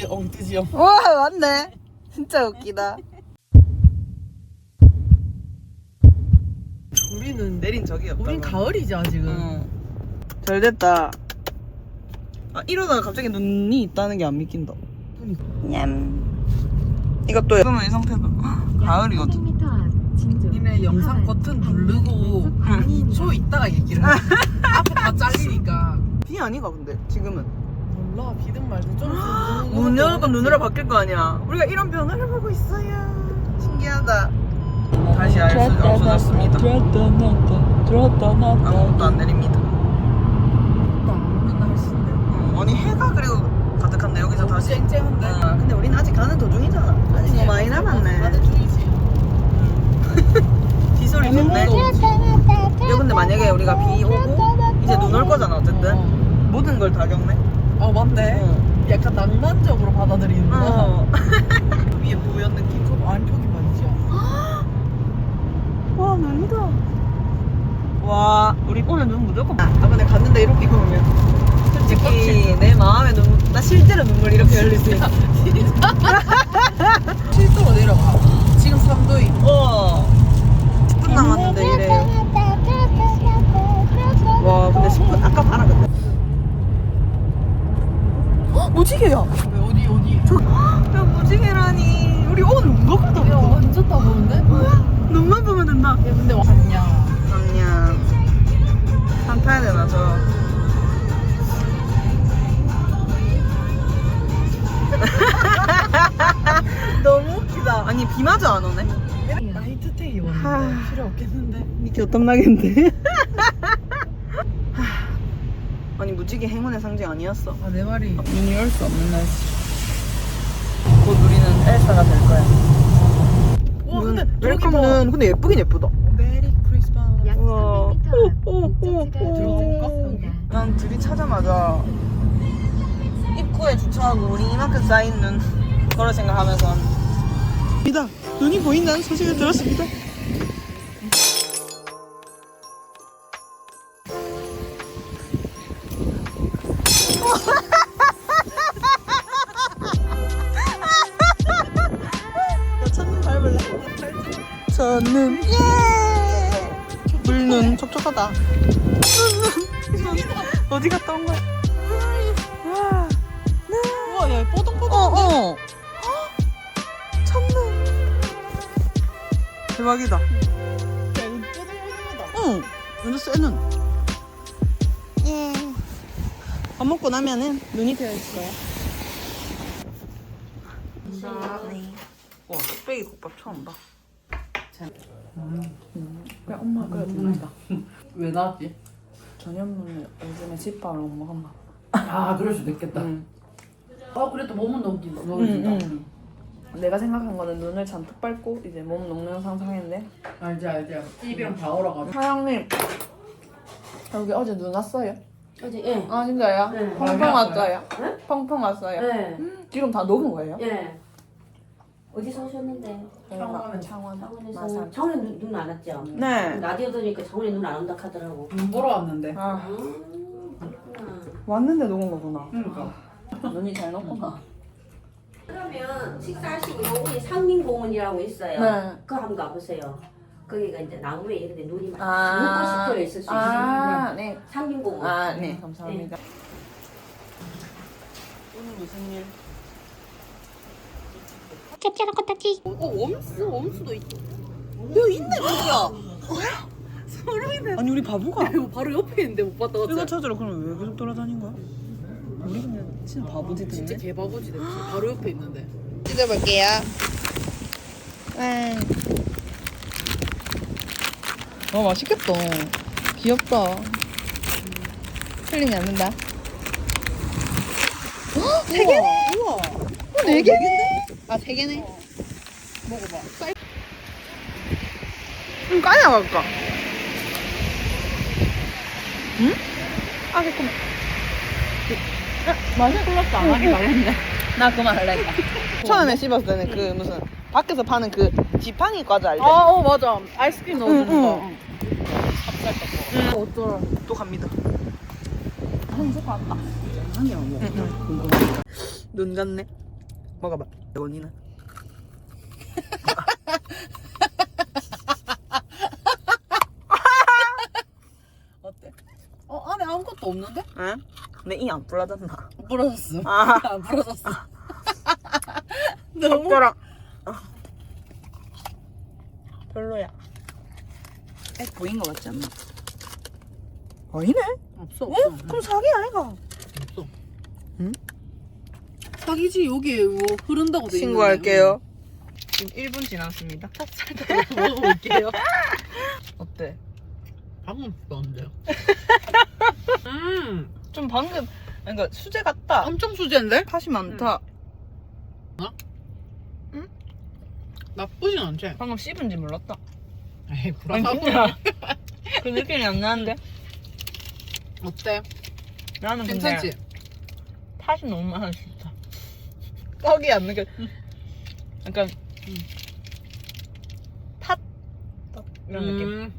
우리 엉뜨지 형. 와 맞네. 진짜 웃기다. 우리는 내린 적이 없다. 우린 가을이죠 지금. 응. 잘 됐다. 아 이러다가 갑자기 눈이 있다는 게 안 믿긴다. 냠. 이것도 그러면 이 상태도 가을이거든. 니네 영상 버튼 누르고 2초 있다가 얘기를 해. 앞에 다 잘리니까. 비 아니가 근데 지금은. 몰라 비든 말든 좀 있으면 문 열고 눈으로 바뀔 거 아니야. 우리가 이런 변화를 보고 있어요. 신기하다. 다시 알수 없어졌습니다. 아무것도 안 내립니다. 맨날 어, 아니 해가 그리고 가득한데 여기서 다시. 쨍쨍한데. 아, 근데 우리는 아직 가는 도중이잖아. 아직 뭐 많이 남았네. 다들 중이지. 비 소리 좋네. 야 근데 만약에 우리가 비 오고 이제 눈 올 거잖아 어쨌든 어. 모든 걸 다 겪네. 어 맞네. 어. 약간 낭만적으로 받아들이는구나. 어. 위에 느낌. 그럼 안쪽이 말이죠. 와 눈이다. 와 우리 오늘 눈 무조건. 아 근데 갔는데 이렇게 보면 솔직히 내 마음에 눈, 나 실제로 눈물 이렇게 흘릴 수 있어. 너무 웃기다. 아니 비 마저 안 오네. 나이트테이 하. 왔는데 필요 없겠는데? 밑에 어떤 낙인데? 아니 무지개 행운의 상징 아니었어. 아 내 말이 눈이 올 수 없는 날씨. 곧 우리는 엘사가 될 거야. 와 근데 눈, 저기 웰컴 봐. 눈. 근데 예쁘긴 예쁘다. 메리 크리스마스 우와. 들어볼까? 난 둘이 차자마자 입구에 주차하고 우리 이만큼 눈 그걸 생각하면서. 이다. 눈이 보인다는 소식을 들었습니다. 첫눈 예! 물눈 촉촉하다 어디 갔다 온 거야? 와, 우와 야 뽀동뽀동 어, 어. 첫눈. 대박이다. 뽀동뽀동하다 응. 완전 새 눈. 예. 밥 먹고 나면은 눈이 되어 있을 거야. 네. 와, 뚝배기 국밥 처음 봐. 왜 나왔지? 저녁눈에 요즘에 집밥을 못 먹었나 봐. 아 그럴 수도 있겠다 응. 어 그래도 몸은 녹인다 응, 녹인다 응. 내가 생각한 거는 눈을 잔뜩 밟고 이제 몸 녹는 상상했는데 알지 알지 입이랑 다 얼어가지고 사장님 여기 어제 눈 왔어요? 어제 예. 아 진짜요? 네. 펑펑 왔어요? 펑펑 왔어요? 예. 지금 다 녹은 거예요? 예. 어디서 오셨는데? 창원에서. 창원 창원에서. 마산 창원에 눈, 눈안 왔죠? 네 라디오 들으니까 창원에 눈 안 온다 하더라고. 눈 보러 왔는데 아, 아, 그렇구나. 왔는데 녹은 거구나 그러니까 눈이 잘 녹구나 그러면 식사하시고 요번에 상민공원이라고 있어요. 네. 그거 한번 가보세요. 거기가 이제 나무에 이렇게 눈이 막 아. 눈꽃이 피어 있을 수 있어요. 아, 네. 상민공원. 아, 네. 감사합니다. 오늘 무슨 일? 어 웜수 웜수도 있어 야, 있네. 소름이네. 아니, 우리 바보가. 이거 바로 옆에 있는데 못 봤다 이거 어째 찾으러 그럼 왜 계속 돌아다닌 거야? 우리 그냥 진짜 바보지 진짜 됐네. 개바보지 됐지 바로 옆에 있는데 찢어볼게요. 와, 맛있겠다. 귀엽다. 흘리지 않는다. 세 개네? 우와 네 개네? 아, 세 개네. 먹어봐 좀 까냐 갈까? 응? 아, 새콤해. 맛이 골랐다. 안 하기 말했네. 나 그만 할래니까. 처음에 씹었을 때는 그 무슨 밖에서 파는 그 지팡이 과자 알지? 아 어 맞아 아이스크림 응, 넣어주는 응, 거 응. 응. 어쩌라 또 갑니다. 한쪽 왔다 눈 같네. 먹어봐. 원이는. 어때? 어 안에 아무것도 없는데? 응? 내 이 안 불러졌나? 부러졌어. 아. 안 부러졌어. 너무. 젓가락. 어. 별로야. 애 보인 거 같지 않나? 아니네. 없어 어? 없어. 그럼 사기 아이가? 없어. 응? 사기지 여기에 뭐 흐른다고 돼. 신고할게요. 지금 1분 지났습니다. 응. 먹어볼게요. 어때? 방금 먹었는데요. 음, 좀 방금 그러니까 수제 같다. 엄청 수제인데? 팥이 많다. 나쁘진 않지? 방금 씹은지 몰랐다. 에이 아니 불안하고. 그냥 그 느낌이 안 나는데? 어때? 나는 근데 괜찮지? 팥이 너무 많아 진짜. 떡이 안 느껴. 약간 음. 팥떡 이런 느낌. 음,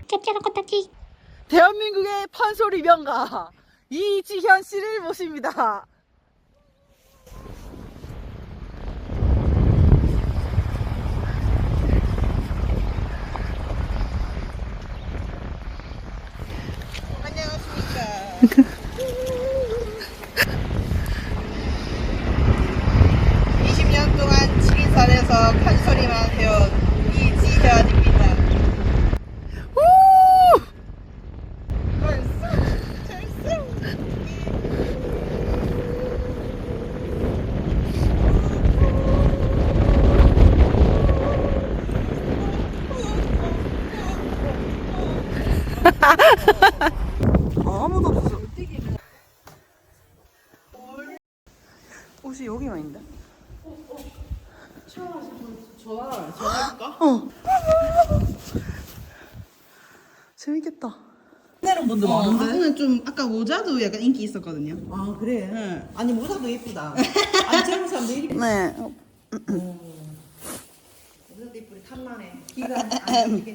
대한민국의 판소리 명가 이지현 씨를 모십니다. 안녕하십니까. 20년 동안 지리산에서 판소리만 해온 이지현입니다. 우! 아무도 없어. 옷이 여기만 있는데? 전화 전화할까? 어. 재밌겠다. 내는 분들 어, 많은데. 오늘 좀 아까 모자도 약간 인기 있었거든요. 아 그래. 응. 아니 모자도 예쁘다. 아니 젊은 사람들 이렇게 네. 모자도 이쁘게 탐나네.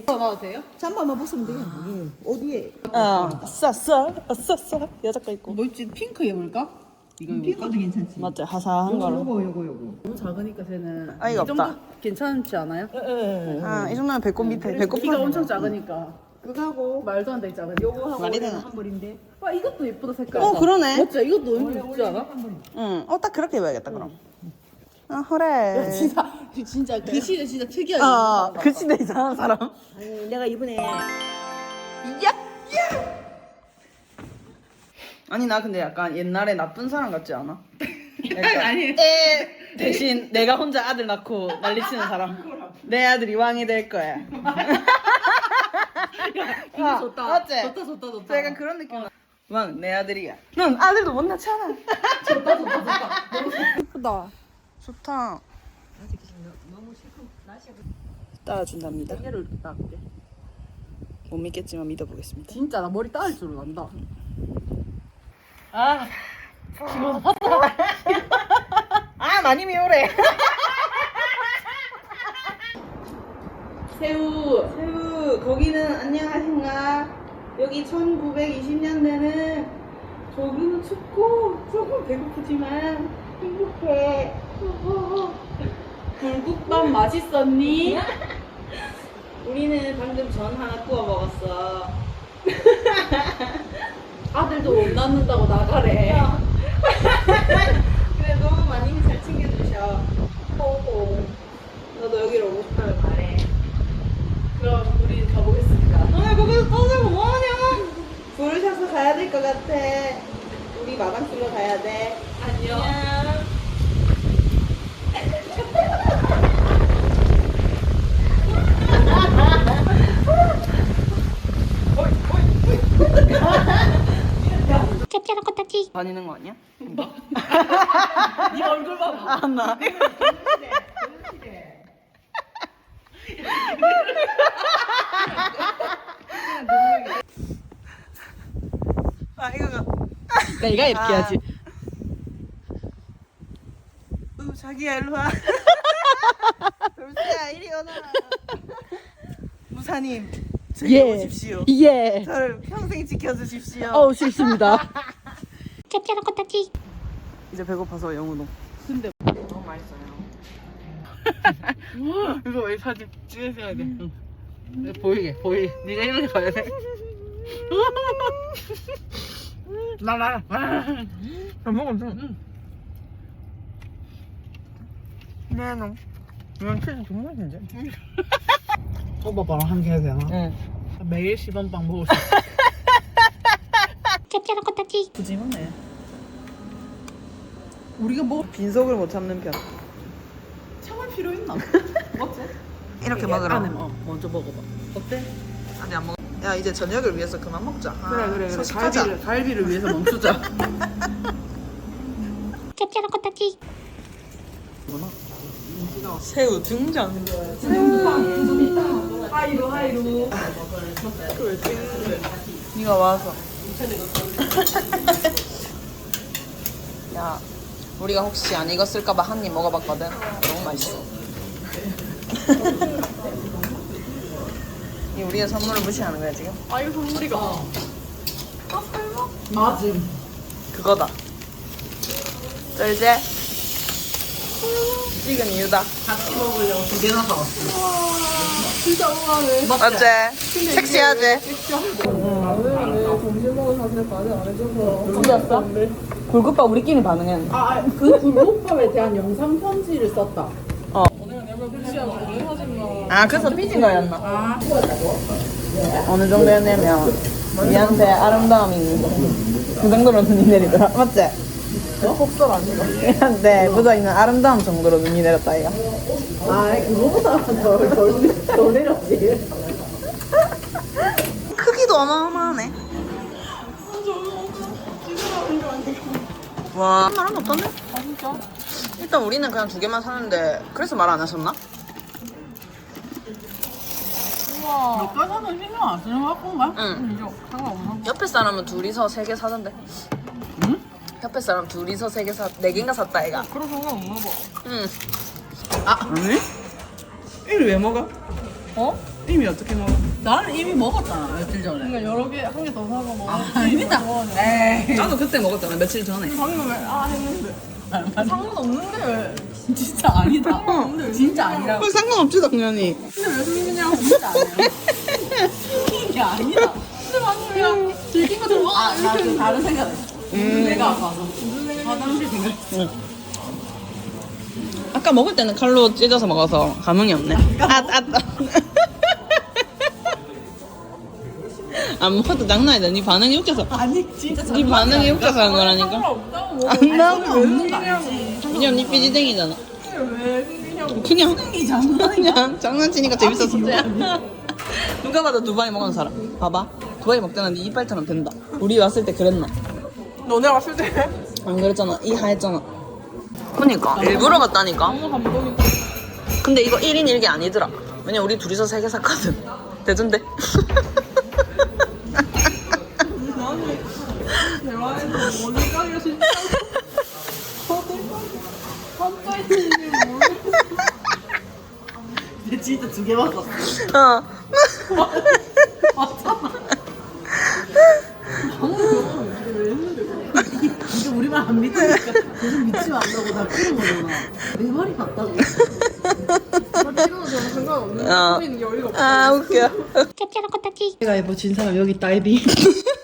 나와도 돼요? 잠깐만 벗으면 돼요. 어디에? 아, 싸싸, 싸싸. 여자 거 있고. 뭐 입지? 핑크 입을까? 이거? 피부도 괜찮지. 맞지, 하사한 거로. 요거 요거 요거. 너무 작으니까 쟤는 아이가 이 정도 없다. 괜찮지 않아요? 아, 이 정도면 배꼽 밑에, 배꼽 키가 엄청 작으니까 그거하고 말도 안 되게 작은 요거 하고 말이 되나? 한 벌인데. 와 이것도 예쁘다 색깔 어, 그러네. 맞지? 이것도 너무 예쁘지 않아? 응. 어, 딱 그렇게 입어야겠다, 그럼. 아, 그래. 진짜 진짜 그 시대 진짜 특이하게 아, 그 시대 이상한 사람. 아니, 내가 이번에 아니, 나 근데 약간 옛날에 나쁜 사람 같지 않아? 아니. 애 대신 내가 혼자 아들 낳고 난리치는 사람. 내 아들이 왕이 될 거야. 이거 좋다 맞지? 좋다 좋다 좋다 약간 그런 느낌. 왕, 내 아들이야. 넌 아들도 못 낳잖아. 좋다 좋다 좋다 예쁘다 좋다. 따라준답니다. 얘를 이렇게 닦게 못 믿겠지만 믿어보겠습니다. 진짜 나 머리 따을 줄 안다 아, 아 많이 미워래. 새우, 새우, 거기는 안녕하신가? 여기 1920년대는 조금은 춥고 조금 배고프지만 행복해. 불국밥 맛있었니? 우리는 방금 전 하나 구워 먹었어. 아들도 못 낳는다고 나가래 그래 너무 많이 잘 챙겨주셔. 호호. 너도 여기로 오고 싶다면 말해. 그럼 우리 가보겠습니다 너네 거기서 떠들고 뭐하냐? 부르셔서 가야 될 것 같아. 우리 마당길로 가야 돼. 안녕 다니는 거 아니야? 네 얼굴 봐봐 아, 나. 아, 이거가. 내가 이렇게 아. 해야지 으, 자기야, 일로 와. 돌쇠야, 이리 오너라. 무사님, 저기 예. 오십시오. 예 저를 평생 지켜주십시오. 어우 싫습니다 이제 배고파서 영우동. 근데 너무 맛있어요. 이거 왜 사진 해야 돼? 응. 보이게 보이게 네가 이렇게 가야 돼. 나나 잘 먹었어. 미안해. 이건 치즈 정말 진짜. 함께 해야 되나? 응. 매일 시범빵 먹을 수 있어. 부지런해. 우리가 뭐 빈속을 못 참는 편. 참을 필요 있나? 맞지? 이렇게 먹으라. 안에 어, 먼저 먹어봐. 어때? 아니 안 먹어. 야 이제 저녁을 위해서 그만 먹자. 아, 그래 그래 그래. 소식하자. 갈비를 갈비를 위해서 멈추자. 새우 등장. 하이로 하이로. 네가 와서. 야, 우리가 혹시 안 익었을까봐 한 입 먹어봤거든. 너무 맛있어. 이 우리의 선물을 무시하는 거야 지금? 아 이거 선물이가. 아 설마? 맞음. 그거다. 쩔제. 찍은 이유다. 같이 먹으려고 두 개나 사왔어. 어째? 섹시하지? 우리였어? 굴국밥 우리끼리 반응했는데. 아그 굴국밥에 대한 영상 편지를 썼다. 아, 그래서 삐진 거였나? 아 어느 정도였냐면 니한테 아름다움이 그 정도로 눈이 내리더라 맞지? 폭설 아닌가? 니한테 묻어있는 아름다움 정도로 눈이 내렸다 이거 아, 그거보다 더더 내렸지. 크기도 어마어마하네 와 말은 어떠네? 아 진짜? 일단 우리는 그냥 두 개만 사는데 그래서 말 안 하셨나? 몇가서는 신경 안 쓰는 거 같은가? 응 상관없나? 옆에 사람은 둘이서 세 개 사던데 응? 옆에 사람 둘이서 세 개 사, 네 개인가 샀다 애가 그런 상관없나 봐. 응 아, 아니? 이를 왜 먹어? 어? 이미 어떻게 먹어? 나는 이미 먹었잖아, 며칠 전에. 그러니까 여러 개 한 개 더 사서 먹어. 아, 아니다. 에이. 나도 그때 먹었잖아 며칠 전에 방금 왜아 했는데. 상관없는데 왜? 진짜 아니다. 진짜 아니라고. 상관없지 당연히 근데 왜 숨기냐고 진짜 아니야. 숨긴 게 아니라. 근데 방금 그냥 들킨 것처럼 아, 나그 다른 생각했어. 내가 아파서. 화장실 생각했어. 아까 먹을 때는 칼로 찢어서 먹어서 감흥이 없네 아, 아, 안 먹어도 장난이 다 네 반응이 웃겨서 아니, 진짜 네 반응이 웃겨서 한 거라니까 상관없다고. 안 나오면 없는 거 아니지. 그냥 네 삐지댕이잖아 왜. 그냥. 그냥 장난치니까 재밌었어 누가 봐도 두바이 먹은 사람 봐봐 두바이 먹잖아 네 이빨처럼 된다 우리 왔을 때 그랬나 너네 왔을 때? 안 그랬잖아 이 하였잖아 그니까 일부러 갔다니까 너무 감동이다. 근데 이거 1인 1개 아니더라 왜냐 우리 둘이서 3개 샀거든 대화에서 어디까지 진짜. 근데 진짜 두개 맞았어. 어. 이게 우리 말 안 믿으니까 계속 믿지만 안다고 나 그런 거잖아. 내 말이 맞다고. 저는. 어. 없어. 아 웃겨 내가 해보 진 사람 여기 있다, 애비.